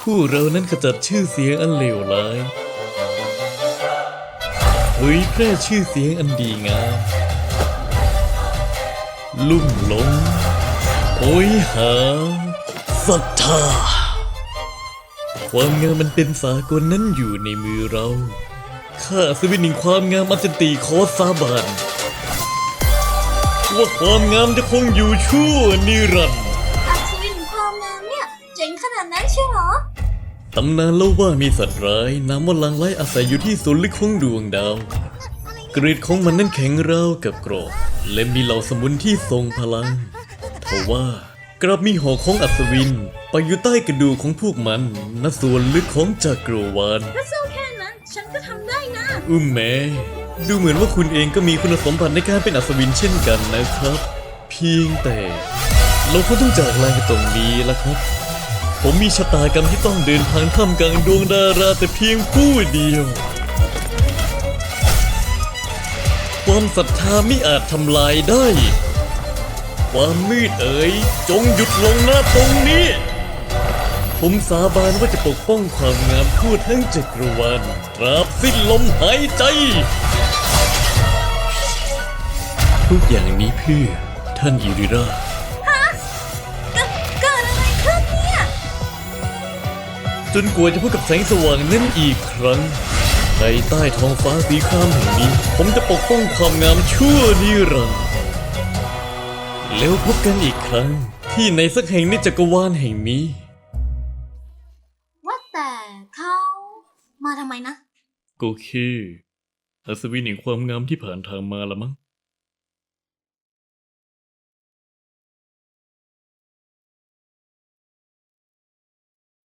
ผู้เรานั้นขจัดชื่อเสียงอันเลวร้ายเผยแพร่ชื่อเสียงอันดีงาม ลุ่มหลงโหยหาศรัทธา ความงามมันเป็นสากลนั้นอยู่ในมือเรา ข้าสวินิงความงามอัจตีขอสาบานว่าความงามจะคงอยู่ชั่วนิรันดร์ เนี่ยเจ๋งขนาดนั้นใช่เหรอ ตำนานเล่าว่ามีสัตว์ร้ายนามว่าลังไล่อาศัยอยู่ที่ศูนย์ลึกของดวงดาว กรีดของมันนั้นแข็งราวกับกรอบและมีเหล่าสมุนที่ทรงพลังทว่ากลับมีหอของอัศวิน ไปอยู่ใต้กระดูกของพวกมันณส่วนลึกของจักรวาลก็สู้แค่นั้น ฉันก็ทำได้นะ อุ้มแม่ดูเหมือนว่าคุณเองก็มีคุณสมบัติในการเป็นอัศวินเช่นกันนะครับ เพียงแต่ เราก็ต้องจากลากันตรงนี้แล้วครับ ผมมีชะตากรรมที่ต้องเดินทางท่ามกลางดวงดาราแต่เพียงผู้เดียว ความศรัทธาไม่อาจทำลายได้ ความมืดเอ๋ยจงหยุดลงหน้าตรงนี้ ผมสาบานว่าจะปกป้องความงามทั่วทั้งจักรวาลตราบสิ้นลมหายใจ ทุกอย่างนี้เพื่อท่านอิริรา นกว่าจะพบกับแสงสว่างนั้นอีกครั้ง ในใต้ท้องฟ้าสีครามแห่งนี้ ผมจะปกป้องความงามชั่วนิรันดร์แล้วพบกันอีกครั้ง ที่ในสักแห่งในจักรวาลแห่งนี้ ว่าแต่เขามาทำไมนะก็คืออัศวินแห่งความงามที่ผ่านทางมาละมั้ง